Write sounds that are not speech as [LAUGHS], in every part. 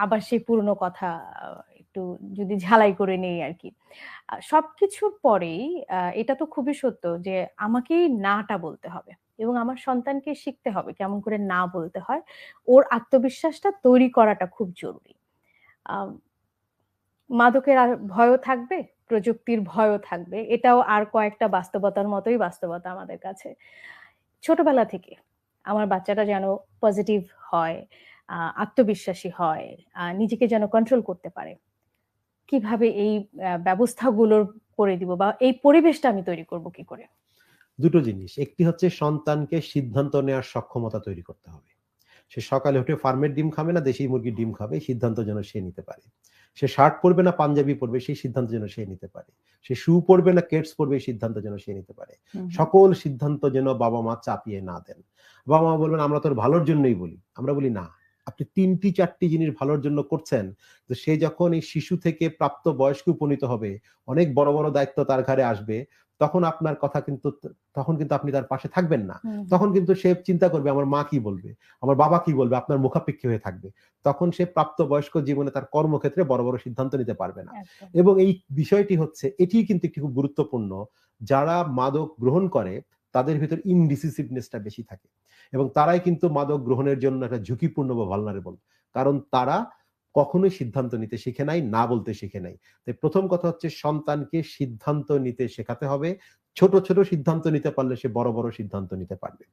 আবার সেই পুরনো কথা একটু যদি ঝালাই করে নেই আর কি সবকিছুর পরেই এটা তো খুবই সত্য যে আমাকেই নাটা বলতে হবে এবং আমার সন্তানকে শিখতে হবে কেমন করে না বলতে হয়। ওর আত্মবিশ্বাসটা তৈরি করাটা খুব জরুরি। মাদকের ভয়ও থাকবে, প্রযুক্তির ভয়ও থাকবে। এটাও আর কয়েকটা বাস্তবতার মতোই বাস্তবতা আমাদের কাছে। ছোটবেলা থেকে আমার বাচ্চাটা যেন পজিটিভ হয় আত্মবিশ্বাসী হয় নিজেকে যেন কন্ট্রোল করতে পারে। কীভাবে এই আহ, ব্যবস্থাগুলোর করে দিব বা এই পরিবেশটা আমি তৈরি করব কি করে? দুটো জিনিস। একটি হচ্ছে সন্তানকে সিদ্ধান্ত নেওয়ার সক্ষমতা তৈরি করতে হবে। সে সকালে উঠে ফার্মের ডিম খাবে না দেশি মুরগির ডিম খাবে সিদ্ধান্ত যেন সে নিতে পারে। সে শার্ট পরবে না পাঞ্জাবি পরবে সেই সিদ্ধান্ত যেন সে নিতে পারে। সে শু পরবে না কেটস পরবে এই সিদ্ধান্ত যেন সে নিতে পারে। সকল সিদ্ধান্ত যেন বাবা মা চাপিয়ে না দেন। বাবা মা বলবেন আমরা তোর ভালোর জন্যই বলি। আমরা বলি না আপনি তিনটি চারটি জিনিস ভালোর জন্য করছেন তো সে যখন এই শিশু থেকে প্রাপ্ত বয়স্ক উপনীত হবে অনেক বড় বড় দায়িত্ব তার ঘাড়ে আসবে তখন আপনার কথা কিন্তু তখন কিন্তু আপনি তার পাশে থাকবেন না। তখন কিন্তু সে চিন্তা করবে আমার মা কি বলবে? আমার বাবা কি বলবে? আপনার মুখাপেক্ষী হয়ে থাকবে। তখন সে প্রাপ্ত বয়স্ক জীবনে তার কর্মক্ষেত্রে বড় বড় সিদ্ধান্ত নিতে পারবে না। এবং এই বিষয়টি হচ্ছে এটি কিন্তু একটি খুব গুরুত্বপূর্ণ যারা মাদক গ্রহণ করে তাদের ভিতর ইনডিসিসিভনেসটা বেশি থাকে। এবং তারাই কিন্তু মাদক গ্রহণের জন্য একটা ঝুঁকিপূর্ণ বা ভালনারেবল কারণ তারা কখনোই সিদ্ধান্ত নিতে শিখে নাই, না বলতে শিখে নাই। তাই প্রথম কথা হচ্ছে সন্তানকে সিদ্ধান্ত নিতে শেখাতে হবে। ছোট ছোট সিদ্ধান্ত নিতে পারলে সে বড় বড় সিদ্ধান্ত নিতে পারবে।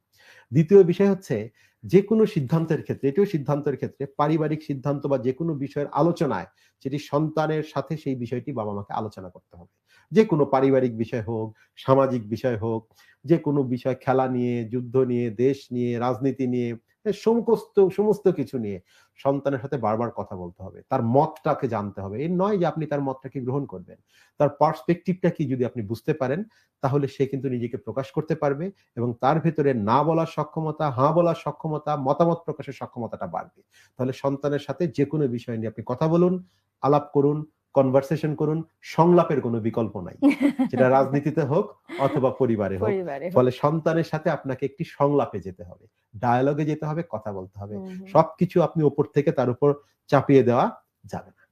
দ্বিতীয় বিষয় হচ্ছে যে কোনো সিদ্ধান্তের ক্ষেত্রে, এটিও সিদ্ধান্তের ক্ষেত্রে, পারিবারিক সিদ্ধান্ত বা যে কোনো বিষয়ের আলোচনায় সেটি সন্তানের সাথে সেই বিষয়টি বাবা মাকে আলোচনা করতে হবে। যে কোনো পারিবারিক বিষয় হোক, সামাজিক বিষয় হোক যে কোনো বিষয় খেলা নিয়ে, যুদ্ধ নিয়ে, দেশ নিয়ে, রাজনীতি নিয়ে সমস্ত সমস্ত কিছু নিয়ে সন্তানের সাথে বারবার কথা বলতে হবে। তার মতটাকে জানতে হবে। এর নয় যে আপনি তার মতটাকে গ্রহণ করবেন। তার পার্সপেক্টিভটা কি যদি আপনি বুঝতে পারেন, তাহলে সে কিন্তু নিজেকে প্রকাশ করতে পারবে এবং তার ভেতরে না বলার সক্ষমতা, হাঁ বলার সক্ষমতা, মতামত প্রকাশের সক্ষমতাটা বাড়বে। তাহলে সন্তানের সাথে যে কোনো বিষয় নিয়ে আপনি কথা বলুন, আলাপ করুন কনভারসেশন করুন সংলাপের কোনো বিকল্প নাই। [LAUGHS] সেটা রাজনীতিতে হোক অথবা পরিবারে হোক। ফলে সন্তানের সাথে আপনাকে একটি সংলাপে যেতে হবে ডায়ালগে যেতে হবে কথা বলতে হবে। সবকিছু আপনি উপর থেকে তার উপর চাপিয়ে দেওয়া যাবে না।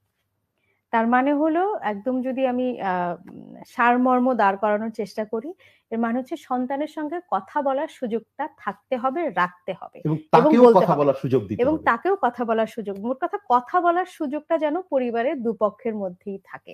তার মানে হলো একদম যদি আমি সারমর্ম দাঁড় করানোর চেষ্টা করি। এর মানে হচ্ছে সন্তানের সঙ্গে কথা বলার সুযোগটা থাকতে হবে রাখতে হবে এবং তাকেও বলতে কথা হবে। বলার সুযোগ দিতে এবং তাকেও কথা বলার সুযোগ। মোট কথা কথা বলার সুযোগটা যেন পরিবারের দুপক্ষের মধ্যেই থাকে।